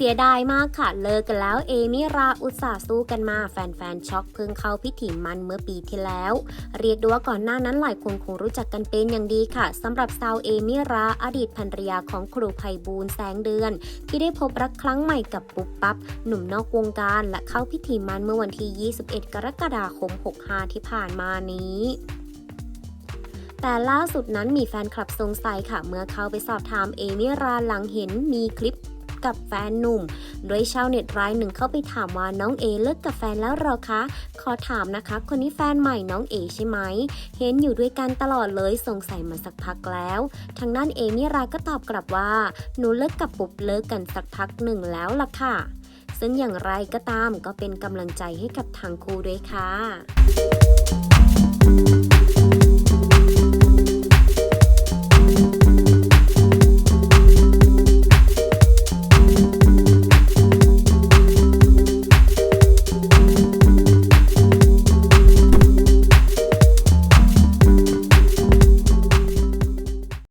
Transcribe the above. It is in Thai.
เสียดายมากค่ะเลิกกันแล้วเอมิราอุตส่าห์สู้กันมาแฟนๆช็อกเพิ่งเข้าพิธีมันเมื่อปีที่แล้ว เรียกได้ว่าก่อนหน้านั้นหลายคนคงรู้จักกันเป็นอย่างดีค่ะสำหรับสาวเอมิราอดีตภรรยาของครูไพบูลแสงเดือน ที่ได้พบรักครั้งใหม่กับปุ๊บปั๊บหนุ่มนอกวงการและเข้าพิธีมันเมื่อวันที่ 21 กรกฎาคม 65 ที่ผ่านมานี้แต่ล่าสุดนั้นมีแฟนคลับสงสัยค่ะ เมื่อเข้าไปสอบถามเอมิราหลังเห็นมีคลิป กับแฟนหนุ่ม โดยชาวเน็ตรายหนึ่งเข้าไปถามว่าน้องเอเลิกกับแฟนแล้วหรอคะ ขอถามนะคะ คนนี้แฟนใหม่น้องเอใช่ไหม เห็นอยู่ด้วยกันตลอดเลยสงสัยมาสักพักแล้ว ทางด้านเอมิราก็ตอบกลับว่า หนูเลิกกับปุ๊บเลิกกันสักพักหนึ่งแล้วล่ะค่ะ ซึ่งอย่างไรก็ตามก็เป็นกำลังใจให้กับทางคู่ด้วยค่ะ